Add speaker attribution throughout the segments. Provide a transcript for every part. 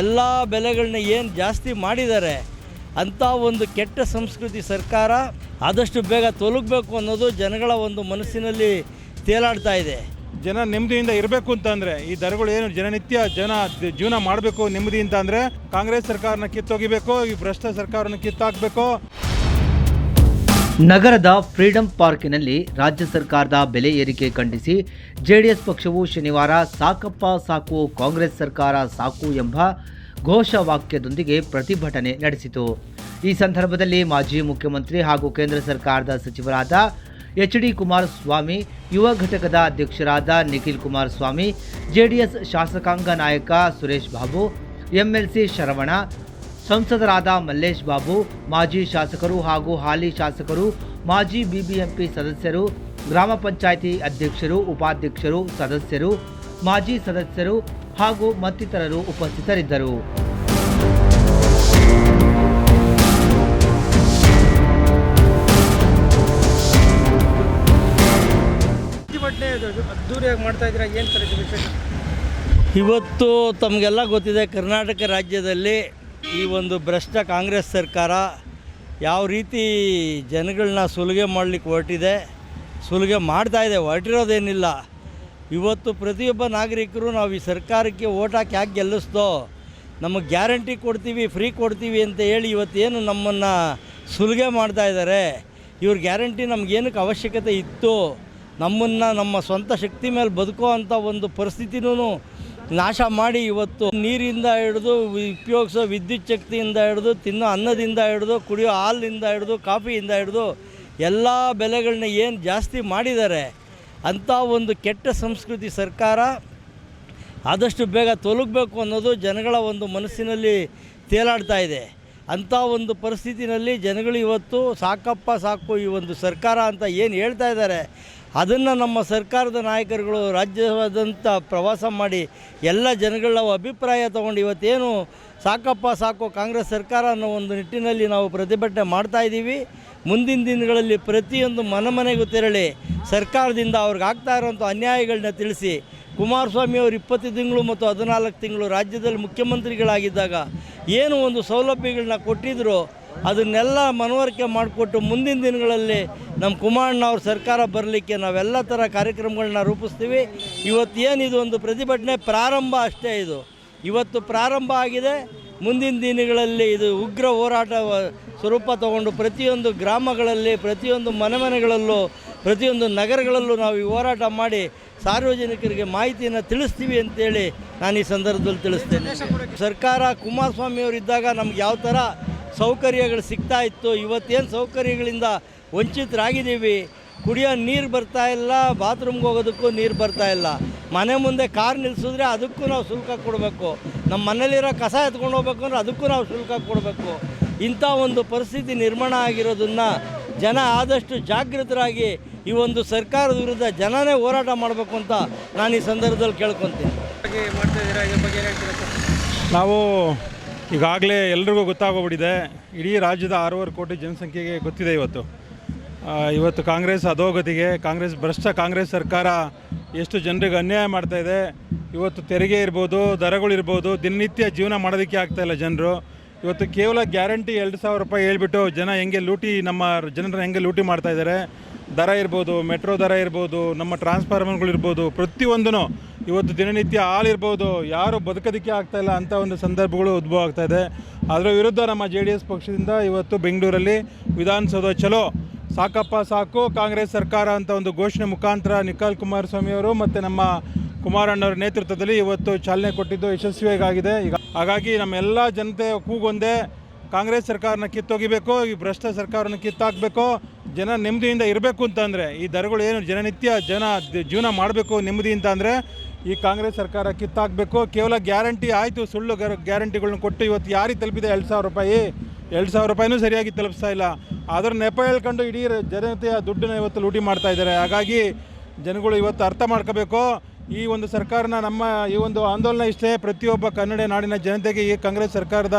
Speaker 1: ಎಲ್ಲ ಬೆಲೆಗಳನ್ನ ಏನು ಜಾಸ್ತಿ ಮಾಡಿದ್ದಾರೆ ಅಂಥ ಒಂದು ಕೆಟ್ಟ ಸಂಸ್ಕೃತಿ ಸರ್ಕಾರ ಆದಷ್ಟು ಬೇಗ ತೊಲಗಬೇಕು ಅನ್ನೋದು ಜನಗಳ ಒಂದು ಮನಸ್ಸಿನಲ್ಲಿ ತೇಲಾಡ್ತಾ ಇದೆ.
Speaker 2: ಜನ ನೆಮ್ಮದಿಯಿಂದ ಇರಬೇಕು ಅಂತಂದರೆ ಈ ದರಗಳು ಏನು ಜನನಿತ್ಯ ಜನ ಜೀವನ ಮಾಡಬೇಕು ನೆಮ್ಮದಿ ಅಂದರೆ ಅಂದ್ರೆ, ಕಾಂಗ್ರೆಸ್ ಸರ್ಕಾರನ ಕಿತ್ತೊಗಿಬೇಕು, ಈ ಭ್ರಷ್ಟ ಸರ್ಕಾರನ ಕಿತ್ತಾಕ್ಬೇಕು.
Speaker 3: ನಗರದ ಫ್ರೀಡಂ ಪಾರ್ಕಿನಲ್ಲಿ ರಾಜ್ಯ ಸರ್ಕಾರದ ಬೆಲೆ ಏರಿಕೆ ಖಂಡಿಸಿ ಜೆಡಿಎಸ್ ಪಕ್ಷವು ಶನಿವಾರ ಸಾಕಪ್ಪ ಸಾಕು, ಕಾಂಗ್ರೆಸ್ ಸರ್ಕಾರ ಸಾಕು ಎಂಬ ಘೋಷವಾಕ್ಯದೊಂದಿಗೆ ಪ್ರತಿಭಟನೆ ನಡೆಸಿತು. ಈ ಸಂದರ್ಭದಲ್ಲಿ ಮಾಜಿ ಮುಖ್ಯಮಂತ್ರಿ ಹಾಗೂ ಕೇಂದ್ರ ಸರ್ಕಾರದ ಸಚಿವರಾದ ಎಚ್ ಡಿ ಕುಮಾರಸ್ವಾಮಿ, ಯುವ ಘಟಕದ ಅಧ್ಯಕ್ಷರಾದ ನಿಖಿಲ್ ಕುಮಾರಸ್ವಾಮಿ, ಜೆಡಿಎಸ್ ಶಾಸಕಾಂಗ ನಾಯಕ ಸುರೇಶ್ ಬಾಬು, ಎಂಎಲ್ಸಿ ಶರವಣ ಸಂಸದರಾದ ಮಲ್ಲೇಶ್ ಬಾಬು ಮಾಜಿ ಶಾಸಕರು ಹಾಗೂ ಹಾಲಿ ಶಾಸಕರು ಮಾಜಿ ಬಿಬಿಎಂಪಿ ಸದಸ್ಯರು ಗ್ರಾಮ ಪಂಚಾಯಿತಿ ಅಧ್ಯಕ್ಷರು ಉಪಾಧ್ಯಕ್ಷರು ಸದಸ್ಯರು ಮಾಜಿ ಸದಸ್ಯರು ಹಾಗೂ ಮತ್ತಿತರರು ಉಪಸ್ಥಿತರಿದ್ದರು.
Speaker 4: ಅದ್ದೂರಿಯಾಗಿ ಮಾಡ್ತಾ ಇದ್ದೀರಾ? ಏನು
Speaker 1: ಇವತ್ತು ತಮಗೆಲ್ಲ ಗೊತ್ತಿದೆ ಕರ್ನಾಟಕ ರಾಜ್ಯದಲ್ಲಿ ಈ ಒಂದು ಭ್ರಷ್ಟ ಕಾಂಗ್ರೆಸ್ ಸರ್ಕಾರ ಯಾವ ರೀತಿ ಜನಗಳನ್ನ ಸುಲಿಗೆ ಮಾಡಲಿಕ್ಕೆ ಹೊರಟಿದೆ, ಸುಲಿಗೆ ಮಾಡ್ತಾ ಇದೆ, ಹೊರಟಿರೋದೇನಿಲ್ಲ. ಇವತ್ತು ಪ್ರತಿಯೊಬ್ಬ ನಾಗರಿಕರು ನಾವು ಈ ಸರ್ಕಾರಕ್ಕೆ ಓಟ್ ಹಾಕಿ ಯಾಕೆ ಗೆಲ್ಲಿಸ್ತೋ ನಮಗೆ ಗ್ಯಾರಂಟಿ ಕೊಡ್ತೀವಿ, ಫ್ರೀ ಕೊಡ್ತೀವಿ ಅಂತ ಹೇಳಿ ಇವತ್ತೇನು ನಮ್ಮನ್ನು ಸುಲಿಗೆ ಮಾಡ್ತಾ ಇದ್ದಾರೆ. ಇವ್ರ ಗ್ಯಾರಂಟಿ ನಮಗೇನಕ್ಕೆ ಅವಶ್ಯಕತೆ ಇತ್ತು? ನಮ್ಮನ್ನು, ನಮ್ಮ ಸ್ವಂತ ಶಕ್ತಿ ಮೇಲೆ ಬದುಕೋ ಅಂಥ ಒಂದು ಪರಿಸ್ಥಿತಿನೂ ನಾಶ ಮಾಡಿ ಇವತ್ತು ನೀರಿಂದ ಹಿಡಿದು ಉಪಯೋಗಿಸೋ ವಿದ್ಯುತ್ ಶಕ್ತಿಯಿಂದ ಹಿಡಿದು ತಿನ್ನೋ ಅನ್ನದಿಂದ ಹಿಡಿದು ಕುಡಿಯೋ ಹಾಲಿನಿಂದ ಹಿಡಿದು ಕಾಫಿಯಿಂದ ಹಿಡಿದು ಎಲ್ಲ ಬೆಲೆಗಳನ್ನ ಏನು ಜಾಸ್ತಿ ಮಾಡಿದ್ದಾರೆ ಅಂಥ ಒಂದು ಕೆಟ್ಟ ಸಂಸ್ಕೃತಿ ಸರ್ಕಾರ ಆದಷ್ಟು ಬೇಗ ತೊಲಗಬೇಕು ಅನ್ನೋದು ಜನಗಳ ಒಂದು ಮನಸ್ಸಿನಲ್ಲಿ ತೇಲಾಡ್ತಾ ಇದೆ. ಅಂಥ ಒಂದು ಪರಿಸ್ಥಿತಿನಲ್ಲಿ ಜನಗಳು ಇವತ್ತು ಸಾಕಪ್ಪ ಸಾಕು ಈ ಒಂದು ಸರ್ಕಾರ ಅಂತ ಏನು ಹೇಳ್ತಾ ಇದ್ದಾರೆ. ಅದನ್ನು ನಮ್ಮ ಸರ್ಕಾರದ ನಾಯಕರುಗಳು ರಾಜ್ಯವಾದಂಥ ಪ್ರವಾಸ ಮಾಡಿ ಎಲ್ಲ ಜನಗಳ ಅಭಿಪ್ರಾಯ ತೊಗೊಂಡು ಇವತ್ತೇನು ಸಾಕಪ್ಪ ಸಾಕು ಕಾಂಗ್ರೆಸ್ ಸರ್ಕಾರ ಅನ್ನೋ ಒಂದು ನಿಟ್ಟಿನಲ್ಲಿ ನಾವು ಪ್ರತಿಭಟನೆ ಮಾಡ್ತಾ ಇದ್ದೀವಿ. ಮುಂದಿನ ದಿನಗಳಲ್ಲಿ ಪ್ರತಿಯೊಂದು ಮನೆ ಮನೆಗೂ ತೆರಳಿ ಸರ್ಕಾರದಿಂದ ಅವ್ರಿಗೆ ಆಗ್ತಾ ಇರೋಂಥ ಅನ್ಯಾಯಗಳನ್ನ ತಿಳಿಸಿ ಕುಮಾರಸ್ವಾಮಿ ಅವರು ಇಪ್ಪತ್ತು ತಿಂಗಳು ಮತ್ತು ಹದಿನಾಲ್ಕು ತಿಂಗಳು ರಾಜ್ಯದಲ್ಲಿ ಮುಖ್ಯಮಂತ್ರಿಗಳಾಗಿದ್ದಾಗ ಏನು ಒಂದು ಸೌಲಭ್ಯಗಳನ್ನ ಕೊಟ್ಟಿದ್ರು ಅದನ್ನೆಲ್ಲ ಮನವರಿಕೆ ಮಾಡಿಕೊಟ್ಟು ಮುಂದಿನ ದಿನಗಳಲ್ಲಿ ನಮ್ಮ ಕುಮಾರಣ್ಣ ಅವ್ರ ಸರ್ಕಾರ ಬರಲಿಕ್ಕೆ ನಾವೆಲ್ಲ ಥರ ಕಾರ್ಯಕ್ರಮಗಳನ್ನ ರೂಪಿಸ್ತೀವಿ. ಇವತ್ತು ಏನಿದು ಒಂದು ಪ್ರತಿಭಟನೆ ಪ್ರಾರಂಭ ಅಷ್ಟೇ ಇದು. ಇವತ್ತು ಪ್ರಾರಂಭ ಆಗಿದೆ. ಮುಂದಿನ ದಿನಗಳಲ್ಲಿ ಇದು ಉಗ್ರ ಹೋರಾಟ ಸ್ವರೂಪ ತಗೊಂಡು ಪ್ರತಿಯೊಂದು ಗ್ರಾಮಗಳಲ್ಲಿ, ಪ್ರತಿಯೊಂದು ಮನೆ ಮನೆಗಳಲ್ಲೂ ಪ್ರತಿಯೊಂದು ನಗರಗಳಲ್ಲೂ ನಾವು ಈ ಹೋರಾಟ ಮಾಡಿ ಸಾರ್ವಜನಿಕರಿಗೆ ಮಾಹಿತಿಯನ್ನು ತಿಳಿಸ್ತೀವಿ ಅಂತೇಳಿ ನಾನು ಈ ಸಂದರ್ಭದಲ್ಲಿ ತಿಳಿಸ್ತೇನೆ. ಸರ್ಕಾರ ಕುಮಾರಸ್ವಾಮಿ ಇದ್ದಾಗ ನಮ್ಗೆ ಯಾವ ಥರ ಸೌಕರ್ಯಗಳು ಸಿಗ್ತಾ ಇತ್ತು. ಇವತ್ತೇನು ಸೌಕರ್ಯಗಳಿಂದ ವಂಚಿತರಾಗಿದ್ದೀವಿ. ಕುಡಿಯೋ ನೀರು ಬರ್ತಾ ಇಲ್ಲ ಬಾತ್ರೂಮ್ಗೆ ಹೋಗೋದಕ್ಕೂ ನೀರು ಬರ್ತಾ ಇಲ್ಲ. ಮನೆ ಮುಂದೆ ಕಾರ್ ನಿಲ್ಲಿಸಿದ್ರೆ ಅದಕ್ಕೂ ನಾವು ಶುಲ್ಕ ಕೊಡಬೇಕು. ನಮ್ಮ ಮನೇಲಿರೋ ಕಸ ಎತ್ಕೊಂಡು ಹೋಗ್ಬೇಕು ಅಂದರೆ ಅದಕ್ಕೂ ನಾವು ಶುಲ್ಕ ಕೊಡಬೇಕು. ಇಂಥ ಒಂದು ಪರಿಸ್ಥಿತಿ ನಿರ್ಮಾಣ ಆಗಿರೋದನ್ನು ಜನ ಆದಷ್ಟು ಜಾಗೃತರಾಗಿ ಈ ಒಂದು ಸರ್ಕಾರದ ವಿರುದ್ಧ ಜನನೇ ಹೋರಾಟ ಮಾಡಬೇಕು ಅಂತ ನಾನು ಈ ಸಂದರ್ಭದಲ್ಲಿ ಕೇಳ್ಕೊತೀನಿ.
Speaker 2: ನಾವು ಈಗಾಗಲೇ ಎಲ್ರಿಗೂ ಗೊತ್ತಾಗೋಗ್ಬಿಟ್ಟಿದೆ. ಇಡೀ ರಾಜ್ಯದ ಆರೂವರೆ ಕೋಟಿ ಜನಸಂಖ್ಯೆಗೆ ಗೊತ್ತಿದೆ ಇವತ್ತು. ಇವತ್ತು ಕಾಂಗ್ರೆಸ್ ಅಧೋಗತಿಗೆ, ಕಾಂಗ್ರೆಸ್ ಭ್ರಷ್ಟ ಕಾಂಗ್ರೆಸ್ ಸರ್ಕಾರ ಎಷ್ಟು ಜನರಿಗೆ ಅನ್ಯಾಯ ಮಾಡ್ತಾಯಿದೆ ಇವತ್ತು ತೆರಿಗೆ ಇರ್ಬೋದು ದರಗಳಿರ್ಬೋದು ದಿನನಿತ್ಯ ಜೀವನ ಮಾಡೋದಕ್ಕೆ ಆಗ್ತಾಯಿಲ್ಲ ಜನರು. ಇವತ್ತು ಕೇವಲ ಗ್ಯಾರಂಟಿ ಎರಡು ಸಾವಿರ ರೂಪಾಯಿ ಹೇಳ್ಬಿಟ್ಟು ಜನ ಹೆಂಗೆ ಲೂಟಿ, ನಮ್ಮ ಜನರ ಹೆಂಗೆ ಲೂಟಿ ಮಾಡ್ತಾ ಇದ್ದಾರೆ. ದರ ಇರ್ಬೋದು, ಮೆಟ್ರೋ ದರ ಇರ್ಬೋದು, ನಮ್ಮ ಟ್ರಾನ್ಸ್ಫಾರ್ಮರ್ಗಳಿರ್ಬೋದು ಪ್ರತಿಯೊಂದೂ ಇವತ್ತು ದಿನನಿತ್ಯ ಹಾಲಿರ್ಬೋದು ಯಾರು ಬದುಕೋದಕ್ಕೆ ಆಗ್ತಾ ಇಲ್ಲ ಅಂತ ಒಂದು ಸಂದರ್ಭಗಳು ಉದ್ಭವ ಆಗ್ತಾ ಇದೆ. ಅದರ ವಿರುದ್ಧ ನಮ್ಮ ಜೆ ಡಿ ಎಸ್ ಪಕ್ಷದಿಂದ ಇವತ್ತು ಬೆಂಗಳೂರಲ್ಲಿ ವಿಧಾನಸೌಧ ಚಲೋ. ಸಾಕಪ್ಪ ಸಾಕು, ಕಾಂಗ್ರೆಸ್ ಸರ್ಕಾರ ಅಂತ ಒಂದು ಘೋಷಣೆ ಮುಖಾಂತರ ನಿಖಾಲ್ ಕುಮಾರಸ್ವಾಮಿ ಅವರು ಮತ್ತು ನಮ್ಮ ಕುಮಾರಣ್ಣವರ ನೇತೃತ್ವದಲ್ಲಿ ಇವತ್ತು ಚಾಲನೆ ಕೊಟ್ಟಿದ್ದು ಯಶಸ್ವಿಯಾಗಿದೆ. ಈಗ ಹಾಗಾಗಿ ನಮ್ಮೆಲ್ಲ ಜನತೆ ಕೂಗೊಂದೇ ಕಾಂಗ್ರೆಸ್ ಸರ್ಕಾರನ ಕಿತ್ತೊಗಿಬೇಕು, ಈ ಭ್ರಷ್ಟ ಸರ್ಕಾರನ ಕಿತ್ತಾಕಬೇಕು, ಜನ ನೆಮ್ಮದಿಯಿಂದ ಇರಬೇಕು ಅಂತಂದರೆ, ಈ ದರಗಳು ಏನು ಜನನಿತ್ಯ ಜನ ಜೀವನ ಮಾಡಬೇಕು ನೆಮ್ಮದಿ ಅಂದರೆ ಈ ಕಾಂಗ್ರೆಸ್ ಸರ್ಕಾರ ಕಿತ್ತಾಕಬೇಕು. ಕೇವಲ ಗ್ಯಾರಂಟಿ ಆಯಿತು. ಸುಳ್ಳು ಗ್ಯಾರ ಗ್ಯಾರಂಟಿಗಳನ್ನ ಕೊಟ್ಟು ಇವತ್ತು ಯಾರಿಗೆ ತಲುಪಿದೆ? ಎರಡು ಸಾವಿರ ರೂಪಾಯಿ. ಎರಡು ಸಾವಿರ ರೂಪಾಯಿನೂ ಸರಿಯಾಗಿ ತಲುಪಿಸ್ತಾ ಇಲ್ಲ. ಅದರ ನೆಪ ಹೇಳ್ಕೊಂಡು ಇಡೀ ಜನತೆಯ ದುಡ್ಡನ್ನ ಇವತ್ತು ಲೂಟಿ ಮಾಡ್ತಾ ಇದ್ದಾರೆ. ಹಾಗಾಗಿ ಜನಗಳು ಇವತ್ತು ಅರ್ಥ ಮಾಡ್ಕೋಬೇಕು. ಈ ಒಂದು ಸರ್ಕಾರನ ನಮ್ಮ ಈ ಒಂದು ಆಂದೋಲನ ಇಷ್ಟೇ. ಪ್ರತಿಯೊಬ್ಬ ಕನ್ನಡ ನಾಡಿನ ಜನತೆಗೆ ಈ ಕಾಂಗ್ರೆಸ್ ಸರ್ಕಾರದ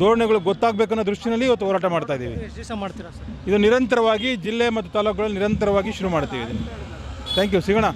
Speaker 2: ಧೋರಣೆಗಳು ಗೊತ್ತಾಗಬೇಕನ್ನೋ ದೃಷ್ಟಿನಲ್ಲಿ ಇವತ್ತು ಹೋರಾಟ ಮಾಡ್ತಾ ಇದ್ದೀವಿ. ಇದು ನಿರಂತರವಾಗಿ ಜಿಲ್ಲೆ ಮತ್ತು ತಾಲೂಕುಗಳಲ್ಲಿ ನಿರಂತರವಾಗಿ ಶುರು ಮಾಡ್ತೀವಿ ಥ್ಯಾಂಕ್ ಯು ಸಿಗೋಣ.